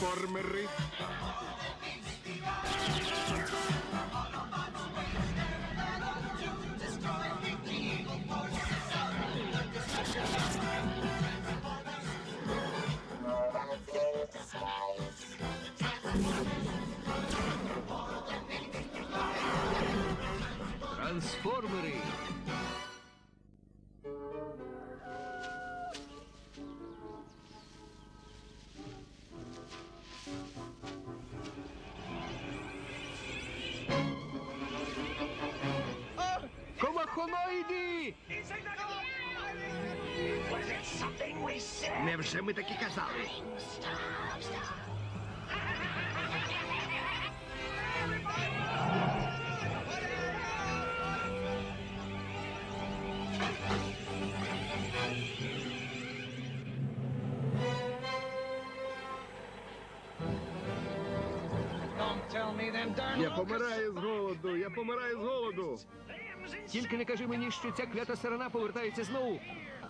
cormery Невже ми таки казали? Я помираю з голоду, я помираю з голоду. Тільки не кажи мені, що ця клята сторона повертається знову.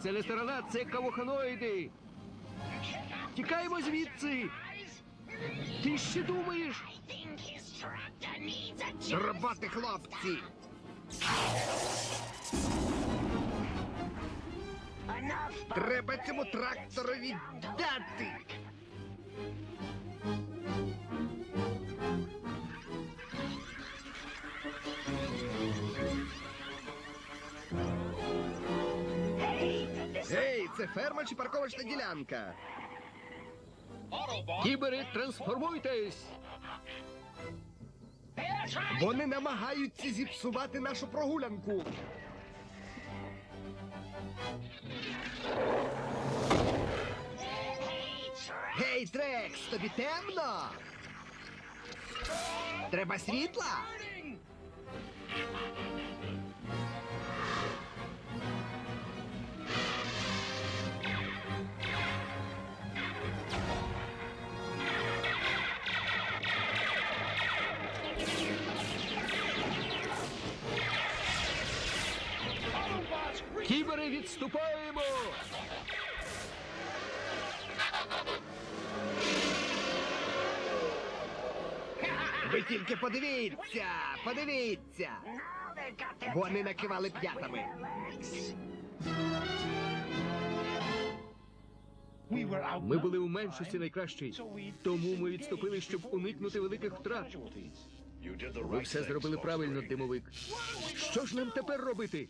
Це не сторона, це кавоханоїди. Тікаємо звідси. Ти ще думаєш? Роботи, хлопці! Треба цьому тракторові дати. Це ферма чи парковочна ділянка? Кібери, трансформуйтесь! Вони намагаються зіпсувати нашу прогулянку. Гей, Трекс, тобі темно? Треба світла? Відступаємо! Ви тільки подивіться, подивіться. Вони накивали п'ятами. Ми були у меншості найкращій, тому ми відступили, щоб уникнути великих втрат. Все зробили правильно, димовик. Що ж нам тепер робити?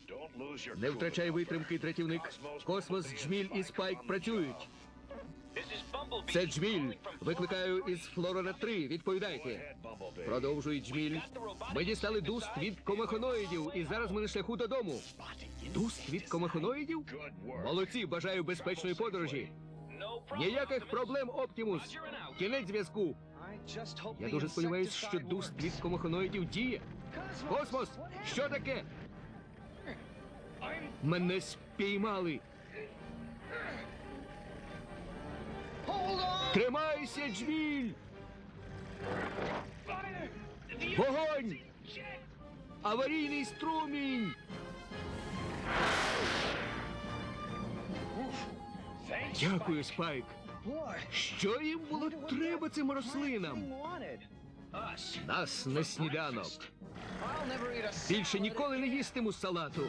Не втрачай витримки, дратівник. Космос, Джміль і Спайк працюють. Це Джміль. Викликаю із Флорона 3. Відповідайте. Продовжуй Джміль. Ми дістали дуст від комахоноїдів, і зараз ми на шляху додому. Дуст від комахоноїдів? Молодці, бажаю безпечної подорожі. Ніяких проблем, Оптімус. Кінець зв'язку. Я дуже сподіваюся, що дуст від комахоноїдів діє. Космос, що таке? Мене спіймали. Тримайся, Джміль! Вогонь! Аварійний струмінь! Дякую, Спайк. Що їм було треба цим рослинам? Нас на сніданок. Більше ніколи не їстиму салату.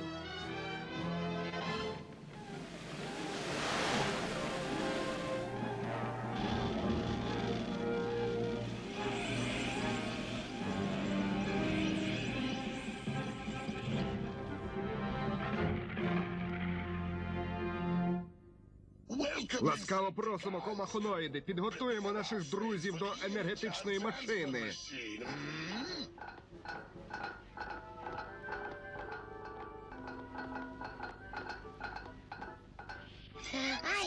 Ласкаво просимо, комахоноїди. Підготуємо наших друзів до енергетичної машини.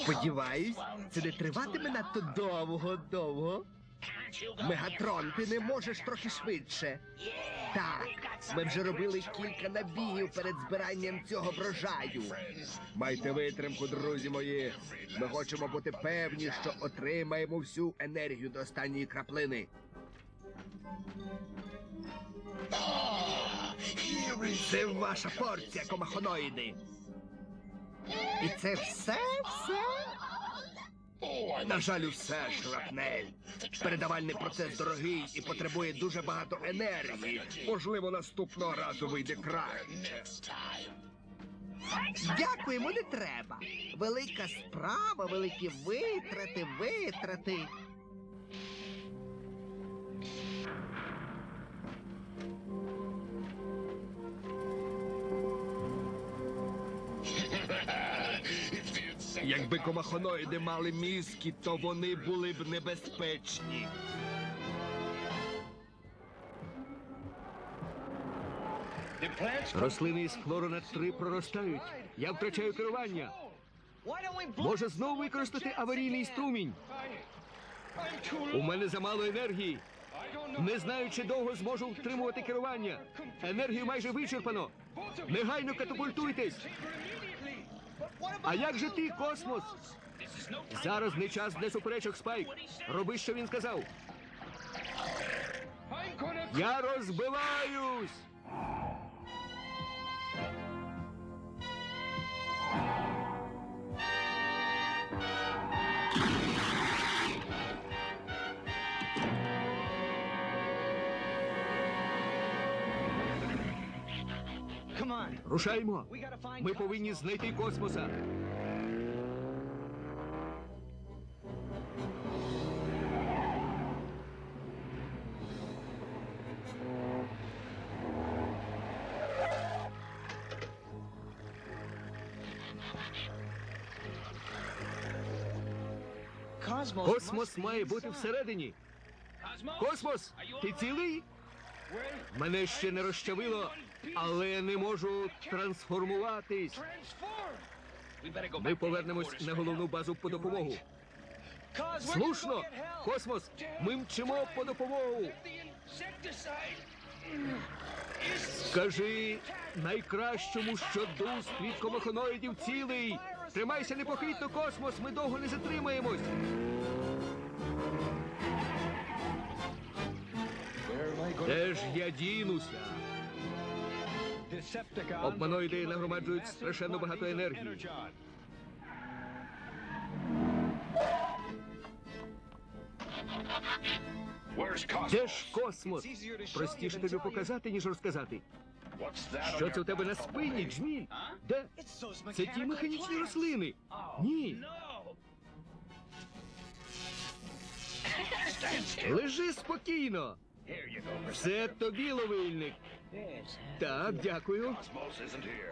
Сподіваюсь, це не триватиме надто довго-довго. Мегатрон, ти не можеш трохи швидше. Так, ми вже робили кілька набігів перед збиранням цього врожаю. Майте витримку, друзі мої. Ми хочемо бути певні, що отримаємо всю енергію до останньої краплини. Це ваша порція, комахоноїди. І це все, все? На жаль, усе шрапнель. Передавальний процес дорогий і потребує дуже багато енергії. Можливо, наступного разу вийде краще. Дякуємо, не треба. Велика справа, великі витрати, витрати. Якби комахоноїди мали мізки, то вони були б небезпечні. Рослини із хлорона 3 проростають. Я втрачаю керування. Може знову використати аварійний струмінь? У мене замало енергії. Не знаю, чи довго зможу втримувати керування. Енергію майже вичерпано. Негайно катапультуйтесь. А як же ти, космос? Зараз не час для суперечок, Спайк. Роби, що він сказав. Я розбиваюсь. Рушаймо. Ми повинні знайти космоса. Космос має бути всередині. Космос, ти цілий? Мене ще не розчавило, але я не можу трансформуватись. Ми повернемось на головну базу по допомогу. Слушно, космос, ми мчимо по допомогу. Скажи найкращому, що дуст від комахоноїдів цілий. Тримайся непохитно, космос, ми довго не затримаємось. Де ж я дінуся? Обманоїди нагромаджують страшенно багато енергії. Де ж космос? Простіше тобі показати, ніж розказати. Що це у тебе на спині, джміль? Де? Це ті механічні рослини. Ні. Лежи спокійно. Це тобі, ловильник. Так, дякую.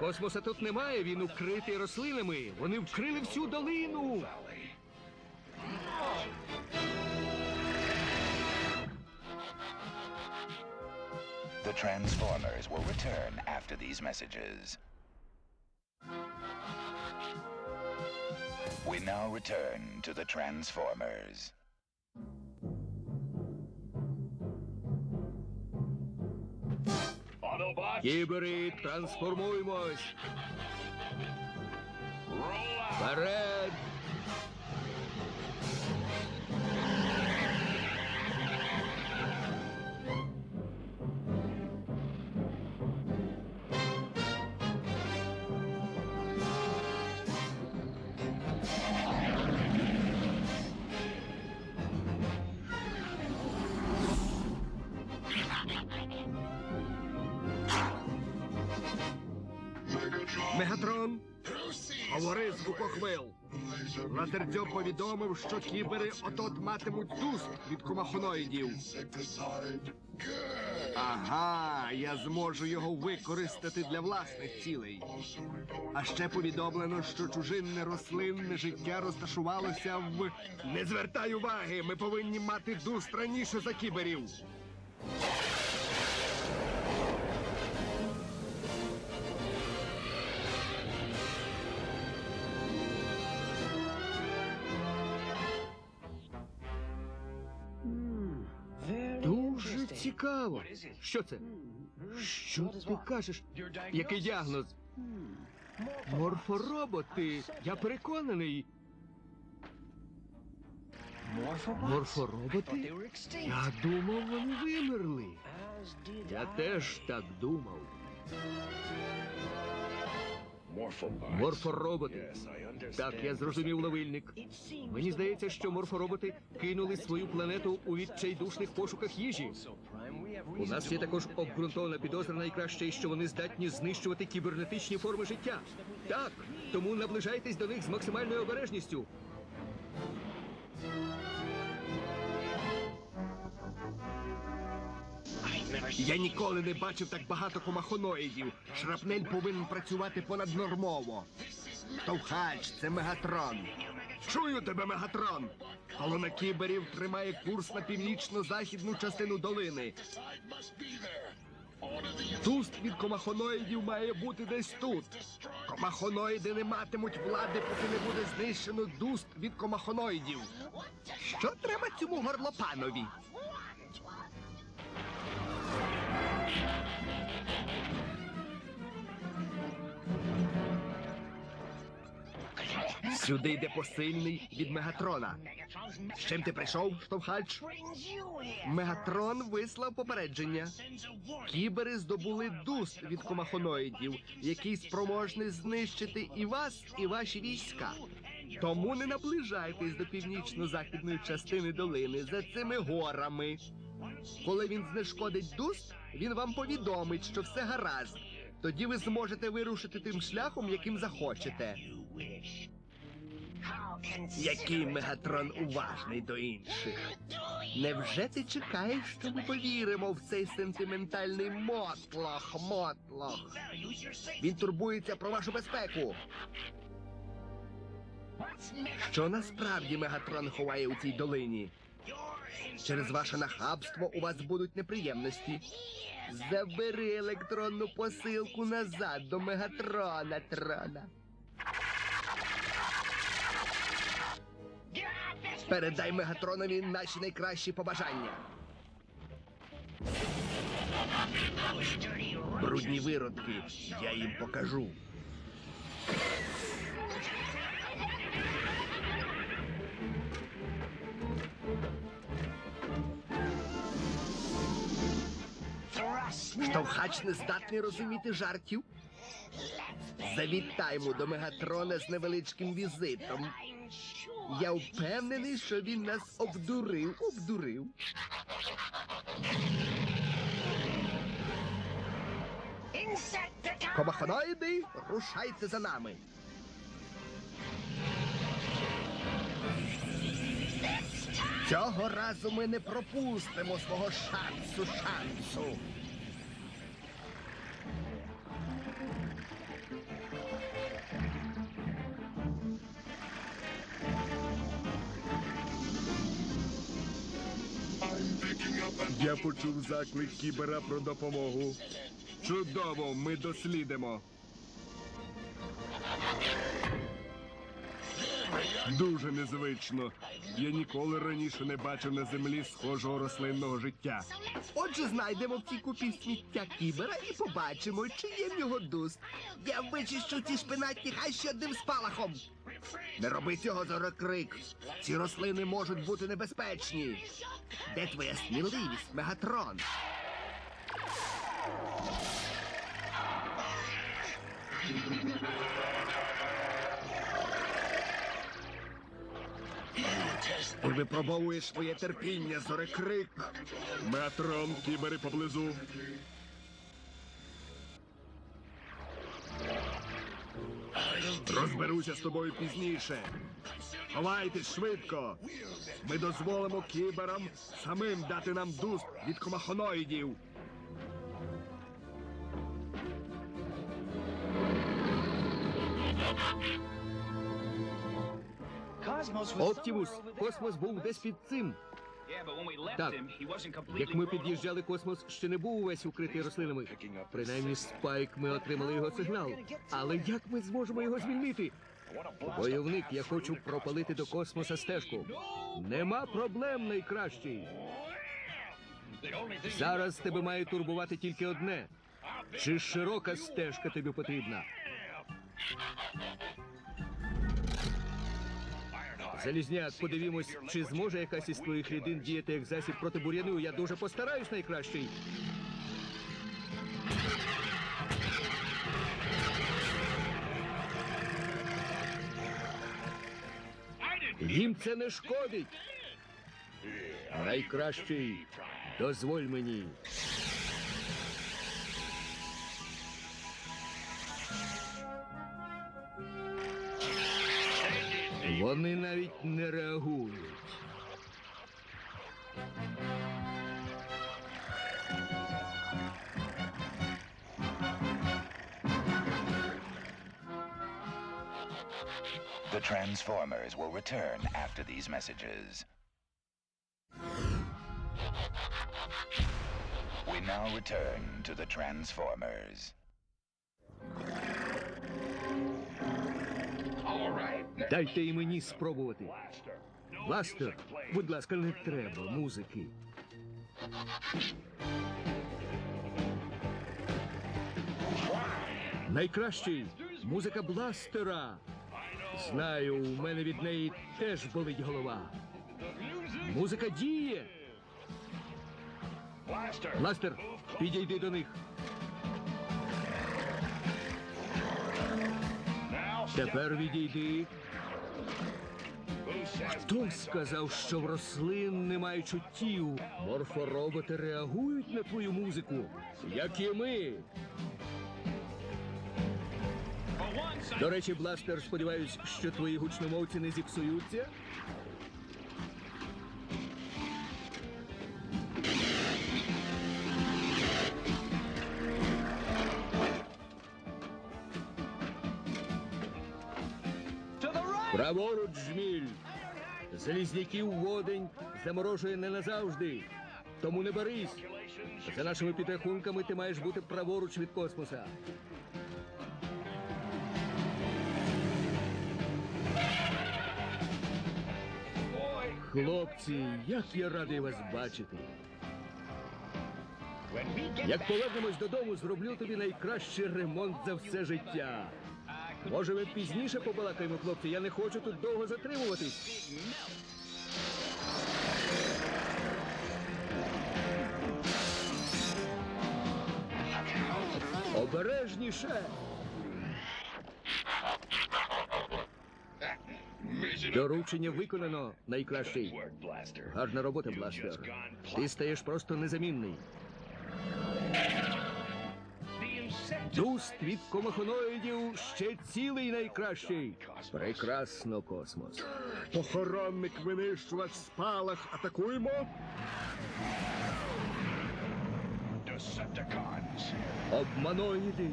Космоса тут немає, він укритий рослинами. Вони вкрили всю долину. The Transformers will return after these messages. We now return to the Transformers. Кібери, трансформуємось. Вперед! Звукохвил. Лазердзьоб повідомив, що кібери от-от матимуть дуст від комахоноїдів. Ага, я зможу його використати для власних цілей. А ще повідомлено, що чужинне рослинне життя розташувалося в. Не звертай уваги! Ми повинні мати дуст раніше за кіберів. Цікаво. Що це? Що ти кажеш? Який діагноз? Морфороботи. Я переконаний. Морфороботи? Я думав, вони вимерли. Я теж так думав. Морфороботи. Так, я зрозумів ловильник. Мені здається, що морфороботи кинули свою планету у відчайдушних пошуках їжі. У нас є також обґрунтована підозра найкраще, що вони здатні знищувати кібернетичні форми життя. Так, тому наближайтесь до них з максимальною обережністю. Я ніколи не бачив так багато комахоноїдів. Шрапнель повинен працювати понаднормово. Товхач, це мегатрон. Чую тебе, мегатрон. Колона кіберів тримає курс на північно-західну частину долини. Туст від комахоноїдів має бути десь тут. Комахоноїди не матимуть влади, поки не буде знищено дуст від комахоноїдів. Що треба цьому горлопанові? Сюди йде посильний від Мегатрона. З чим ти прийшов, штовхач? Мегатрон вислав попередження. Кібери здобули дуст від комахоноїдів, який спроможний знищити і вас, і ваші війська. Тому не наближайтесь до північно-західної частини долини за цими горами. Коли він знешкодить дуст, він вам повідомить, що все гаразд. Тоді ви зможете вирушити тим шляхом, яким захочете. Який мегатрон уважний до інших. Невже ти чекаєш, що ми повіримо в цей сентиментальний мотлох, мотлох? Він турбується про вашу безпеку. Що насправді мегатрон ховає у цій долині? Через ваше нахабство у вас будуть неприємності. Забери електронну посилку назад до мегатрона, трона. Передай Мегатронові наші найкращі побажання. Брудні виродки, я їм покажу. Штовхач не здатний розуміти жартів. Завітаймо до Мегатрона з невеличким візитом. Я впевнений, що він нас обдурив, обдурив. Комахоноїди, рушайте за нами. Цього разу ми не пропустимо свого шансу, шансу. Я почув заклик кібера про допомогу. Чудово, ми дослідимо. Дуже незвично. Я ніколи раніше не бачив на землі схожого рослинного життя. Отже, знайдемо в цій купі сміття кібера і побачимо, чи є в нього дуст. Я вичищу ці шпинатні хай ще одним спалахом. Не роби цього зорокрик. Ці рослини можуть бути небезпечні. Де твоя сміливість, Мегатрон? Ти випробовуєш своє терпіння, зорекрик. Метрон, кібери поблизу. Розберуся з тобою пізніше. Ховайтесь швидко. Ми дозволимо кіберам самим дати нам дуст від комахоноїдів. Оптімус, космос був десь під цим. Так, як ми під'їжджали, космос ще не був увесь укритий рослинами. Принаймні, спайк ми отримали його сигнал. Але як ми зможемо його звільнити? Бойовник, я хочу пропалити до космоса стежку. Нема проблем, найкращий. Зараз тебе має турбувати тільки одне. Чи широка стежка тобі потрібна? Залізняк, подивімось, чи зможе якась із твоїх рідин діяти як засіб проти бур'яни. Я дуже постараюсь найкращий. Їм це не шкодить. Найкращий дозволь мені. Вони навіть не реагують. The Transformers will return after these messages. We now return to the Transformers. Дайте і мені спробувати. Бластер, будь ласка, не треба музики. Найкращий музика бластера. Знаю, у мене від неї теж болить голова. Музика діє. Бластер, підійди до них. Тепер відійди. Хто сказав, що в рослин немає чуттів? Морфороботи реагують на твою музику, як і ми. До речі, бластер, сподіваюсь, що твої гучномовці не зіпсуються. Праворуч жміль. Залізняків водень заморожує не назавжди. Тому не борись. За нашими підрахунками ти маєш бути праворуч від космоса. Хлопці, як я радий вас бачити. Як повернемось додому, зроблю тобі найкращий ремонт за все життя. Може, ми пізніше побалакаємо, хлопці. Я не хочу тут довго затримуватись. Обережніше. Доручення виконано, найкращий. Гарна робота, Бластер. Ти стаєш просто незамінний. Дуст від комахоноїдів ще цілий найкращий. Прекрасно, космос. Похоронник винищувач спалах. Атакуємо. Обманоїди.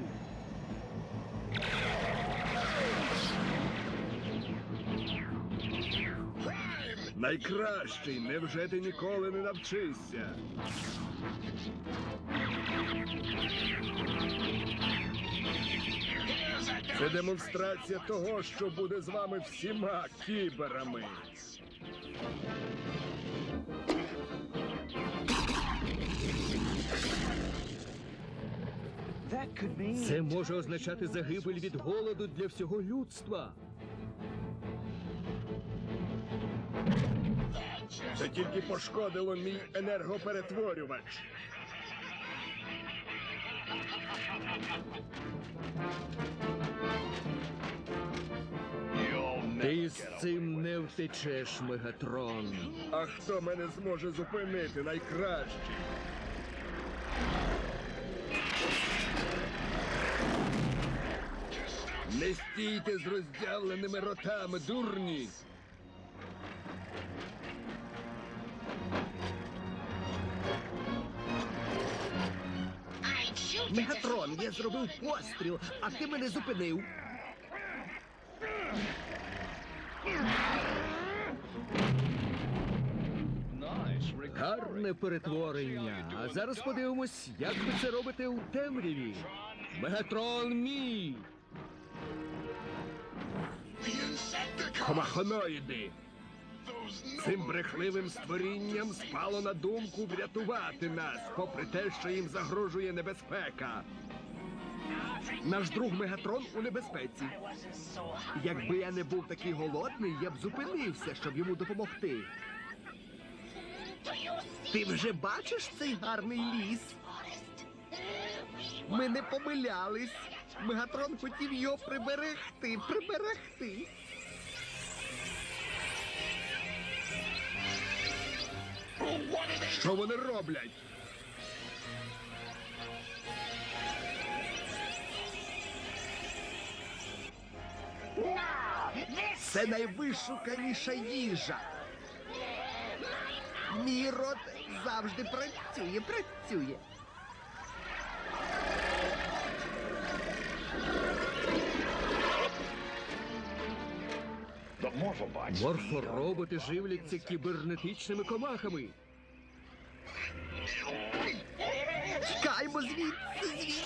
Найкращий, невже ти ніколи не навчишся? Це демонстрація того, що буде з вами всіма кіберами. Це може означати загибель від голоду для всього людства. Це тільки пошкодило мій енергоперетворювач. Ти з цим не втечеш, Мегатрон. А хто мене зможе зупинити найкраще? Не стійте з роздявленими ротами, дурні! Мегатрон, я зробив постріл, а ти мене зупинив. Гарне перетворення. А зараз подивимось, як ви це робите у темряві. Мегатрон мій. Комахоноїди! Цим брехливим створінням спало на думку врятувати нас, попри те, що їм загрожує небезпека. Наш друг Мегатрон у небезпеці. Якби я не був такий голодний, я б зупинився, щоб йому допомогти. Ти вже бачиш цей гарний ліс? Ми не помилялись. Мегатрон хотів його приберегти, приберегти. Що вони роблять? Це найвишуканіша їжа. Мій рот завжди працює, працює. Морфороботи живляться кібернетичними комахами. Тікаймо звідси, звідси.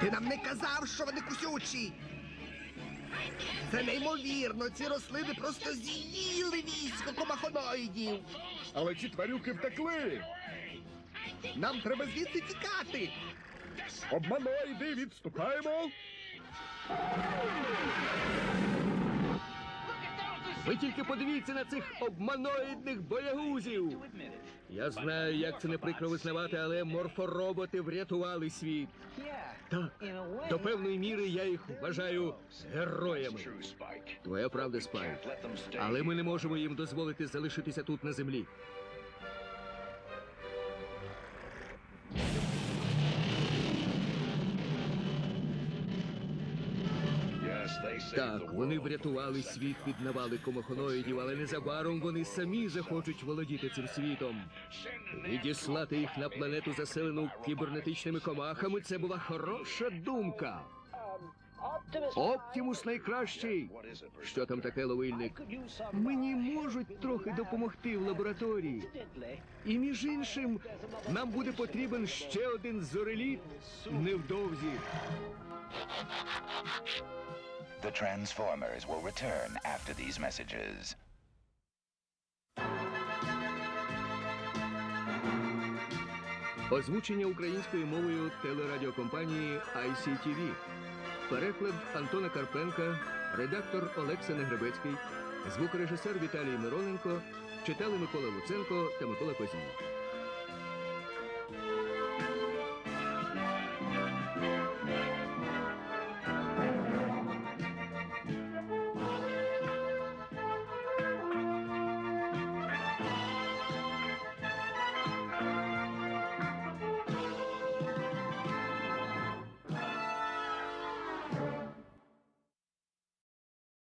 Ти нам не казав, що вони кусючі. Це неймовірно. Ці рослини просто з'їли військо комахоноїдів. Але ці тварюки втекли. Нам треба звідси тікати. Обманоїди, відступаємо. Ви тільки подивіться на цих обманоїдних боягузів. Я знаю, як це не прикро визнавати, але морфороботи врятували світ. Так, до певної міри я їх вважаю героями. Твоя правда, Спайк. Але ми не можемо їм дозволити залишитися тут на землі. Так, вони врятували світ від навали комахоноїдів, але незабаром вони самі захочуть володіти цим світом. Відіслати їх на планету, заселену кібернетичними комахами, це була хороша думка. Оптімус найкращий. Що там таке, ловильник? Мені можуть трохи допомогти в лабораторії. І між іншим, нам буде потрібен ще один зореліт невдовзі. The Transformers will return after these messages. Озвучення українською мовою телерадіокомпанії ICTV. Переклад Антона Карпенка, редактор Олекса Негребецький, звукорежисер Віталій Мироненко, читали Микола Луценко та Микола Козій.